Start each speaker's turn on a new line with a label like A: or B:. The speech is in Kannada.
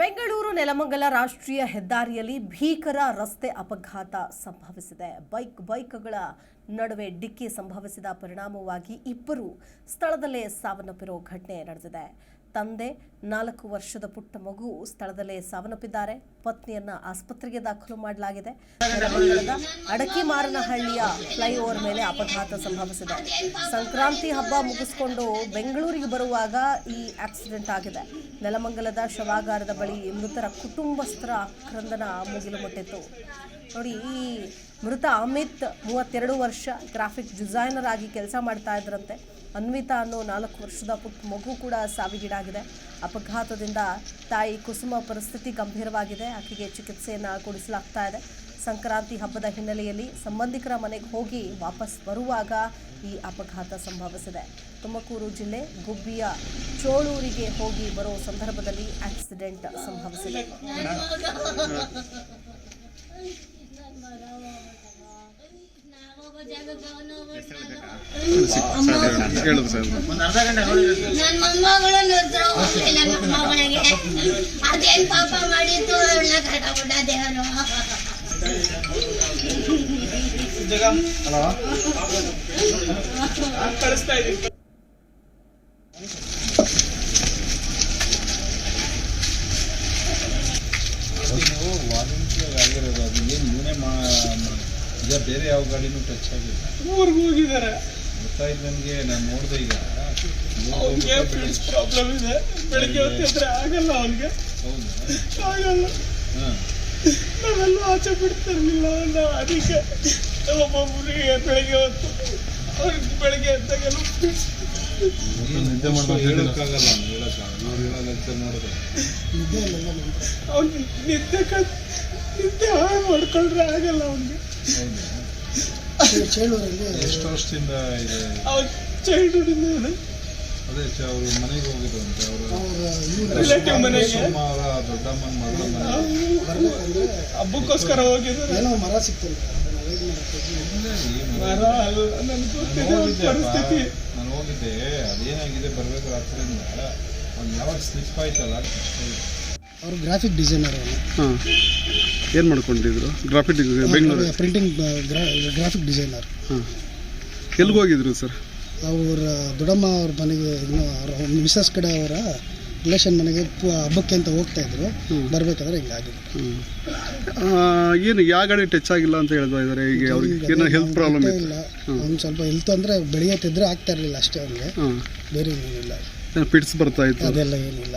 A: ಬೆಂಗಳೂರು ನೆಲಮಂಗಲ ರಾಷ್ಟ್ರೀಯ ಹೆದ್ದಾರಿಯಲ್ಲಿ ಭೀಕರ ರಸ್ತೆ ಅಪಘಾತ ಸಂಭವಿಸಿದೆ. ಬೈಕ್ ಬೈಕ್ಗಳ ನಡುವೆ ಡಿಕ್ಕಿ ಸಂಭವಿಸಿದ ಪರಿಣಾಮವಾಗಿ ಇಬ್ಬರು ಸ್ಥಳದಲ್ಲೇ ಸಾವನ್ನಪ್ಪಿರೋ ಘಟನೆ ನಡೆದಿದೆ. ತಂದೆ, ನಾಲ್ಕು ವರ್ಷದ ಪುಟ್ಟ ಮಗು ಸ್ಥಳದಲ್ಲೇ ಸಾವನ್ನಪ್ಪಿದ್ದಾರೆ. ಪತ್ನಿಯನ್ನ ಆಸ್ಪತ್ರೆಗೆ ದಾಖಲು ಮಾಡಲಾಗಿದೆ. ಅಡಕಿ ಮಾರನಹಳ್ಳಿಯ ಫ್ಲೈಓವರ್ ಮೇಲೆ ಅಪಘಾತ ಸಂಭವಿಸಿದೆ. ಸಂಕ್ರಾಂತಿ ಹಬ್ಬ ಮುಗಿಸ್ಕೊಂಡು ಬೆಂಗಳೂರಿಗೆ ಬರುವಾಗ ಈ ಆಕ್ಸಿಡೆಂಟ್ ಆಗಿದೆ. ನೆಲಮಂಗಲದ ಶವಾಗಾರದ ಬಳಿ ಮೃತರ ಕುಟುಂಬಸ್ಥರ ಆಕ್ರಂದನ ಮುಗಿಲು ಮುಟ್ಟಿತ್ತು. ನೋಡಿ, ಈ ಮೃತ ಅಮಿತ್ ಮೂವತ್ತೆರಡು ವರ್ಷ ಗ್ರಾಫಿಕ್ ಡಿಸೈನರ್ ಆಗಿ ಕೆಲಸ ಮಾಡ್ತಾ ಇದ್ರಂತೆ. ಅನ್ವಿತಾ ಅನ್ನೋ ನಾಲ್ಕು ವರ್ಷದ ಪುಟ್ಟ ಮಗು ಕೂಡ ಸಾವಿಗೀಡಾಗಿದೆ. ಅಪಘಾತದಿಂದ ತಾಯಿ ಕುಸುಮ ಪರಿಸ್ಥಿತಿ ಗಂಭೀರವಾಗಿದೆ. ಆಕೆಗೆ ಚಿಕಿತ್ಸೆಯನ್ನು ಕೊಡಿಸಲಾಗ್ತಾ ಇದೆ. ಸಂಕ್ರಾಂತಿ ಹಬ್ಬದ ಹಿನ್ನೆಲೆಯಲ್ಲಿ ಸಂಬಂಧಿಕರ ಮನೆಗೆ ಹೋಗಿ ವಾಪಸ್ ಬರುವಾಗ ಈ ಅಪಘಾತ ಸಂಭವಿಸಿದೆ. ತುಮಕೂರು ಜಿಲ್ಲೆ ಗುಬ್ಬಿಯ ಚೋಳೂರಿಗೆ ಹೋಗಿ ಬರೋ ಸಂದರ್ಭದಲ್ಲಿ ಆಕ್ಸಿಡೆಂಟ್ ಸಂಭವಿಸಿದೆ.
B: ಸರ್
C: ನನ್ ಮೊಮ್ಮಗಳು ಹೋಗ್ಲಿಲ್ಲ ನನ್ನ ಮಗಳಿಗೆ ಅದೇನ್ ಪಾಪ ಮಾಡಿತ್ತು ಅವಳನ್ನ ಕರ್ಕೊಂಡ ದೇವರು
D: ನೀವು ಈಗ ಬೇರೆ ಯಾವ ಗಾಡಿನೂ ಟಚ್ ಆಗಿಲ್ಲ.
E: ಊರಿಗೆ ಹೋಗಿದ್ದಾರೆ.
D: ಗೊತ್ತಾಯ್ತು ನನಗೆ ನಾನು ನೋಡಿದೆ ಈಗ.
E: ಅವ್ನಿಗೆ ಫ್ರೆಂಡ್ಸ್ ಪ್ರಾಬ್ಲಮ್ ಇದೆ. ಬೆಳಿಗ್ಗೆ ಹೊತ್ತಿದ್ರೆ ಆಗಲ್ಲ ಅವನಿಗೆ.
D: ಹೌದಾ?
E: ಆಗಲ್ಲ.
D: ಹಾಂ.
E: ನಾವೆಲ್ಲ ಆಚೆ ಬಿಡ್ತಿರ್ಲಿಲ್ಲ. ನಾವು ಅದಕ್ಕೆ ಒಬ್ಬೊಬ್ಬರಿಗೆ ಬೆಳಿಗ್ಗೆ ಹೊತ್ತು ಅವ್ರಿಗೆ ಬೆಳಿಗ್ಗೆ ಎದ್ದಾಗೆಲ್ಲ
D: ಮಾಡ್ಬೇಕು ಹೇಳೋಕ್ಕಾಗಲ್ಲ ಹೇಳೋಕ್ಕಾಗಲ್ಲ. ಅವ್ರು ಹೇಳೋ ಲೆಕ್ಚರ್ ನೋಡಿದ್ರೆ
E: ಅವ್ನ್ ನಿದ್ದೆ ನಿದ್ದೆ ಹಾಳು ಮಾಡ್ಕೊಂಡ್ರೆ ಆಗಲ್ಲ ಅವನಿಗೆ.
D: ಹೌದಾ ಎಷ್ಟು ವರ್ಷದಿಂದ ಇದೆ?
E: ಅವ್ನ ಚೈಲ್ಡ್ಹುಡ್ ಇಂದ
D: ಅದೇ ಅವರು ಮನೆಗೆ ಹೋಗಿದ್ರಂತೆ ಅವರು
E: ರಿಲೇಟಿವ್ ಮನೆಗೆ.
D: ಅವರ ದೊಡ್ಡಮ್ಮನ ಮಗಳ ಮನೆ
E: ಹಬ್ಬಕ್ಕೋಸ್ಕರ ಹೋಗಿದ್ರು
F: ಏನೋ ಮರ ಸಿಕ್ತಲ್ಲ
E: ಮರ ಅಲ್ಲ ನನ್ಗೆ ಗೊತ್ತಿದೆ ಪರಿಸ್ಥಿತಿ.
D: ನಾನು ಹೋಗಿದ್ದೆ ಅದೇನಾಗಿದೆ ಬರ್ಬೇಕು ರಾತ್ರಿಯಿಂದ? ಅವ್ನು ಯಾವಾಗ ಸ್ಲಿಪ್ ಆಯ್ತಲ್ಲ?
F: ಅವರು ಗ್ರಾಫಿಕ್ ಡಿಸೈನರ್ ಅವನು
B: ಹಾಂ. ಏನು ಮಾಡ್ಕೊಂಡಿದ್ರು graphic Bengaluru
F: printing graphic designer
B: ಹಾಂ. ಎಲ್ಲಿಗೆ ಹೋಗಿದ್ರು ಸರ್?
F: ಅವರ ದೊಡ್ಡಮ್ಮ ಅವ್ರ ಮನೆಗೆ ಇನ್ನು ಅವ್ರ ಮಿಸಸ್ ಕಡೆ ಅವರ ರಿಲೇಷನ್ ಮನೆಗೆ ಪು- ಹಬ್ಬಕ್ಕೆ ಅಂತ ಹೋಗ್ತಾ ಇದ್ರು. ಬರ್ಬೇಕಾದ್ರೆ ಹಿಂಗಾಗಿ
B: ಏನು ಯಾವ ಗಾಡಿ ಟಚ್ ಆಗಿಲ್ಲ ಅಂತ ಹೇಳ್ತಾ ಇದ್ದಾರೆ ಈಗ ಅವ್ರಿಗೆ ಏನೋ ಹೆಲ್ತ್ ಪ್ರಾಬ್ಲಮ್ ಇತ್ತು.
F: ಇಲ್ಲ. ಒಂದು ಸ್ವಲ್ಪ ಹೆಲ್ತ್ ಅಂದರೆ ತಿದ್ರೆ ಆಗ್ತಾ ಇರಲಿಲ್ಲ ಅಷ್ಟೇ ಅವ್ನಿಗೆ.
B: ಹಾಂ
F: ಬೇರೆ ಏನಿಲ್ಲ
B: ಏನೋ ಪಿಟ್ಸ್ ಬರ್ತಾ ಇತ್ತು?
F: ಅದೆಲ್ಲ ಏನಿಲ್ಲ.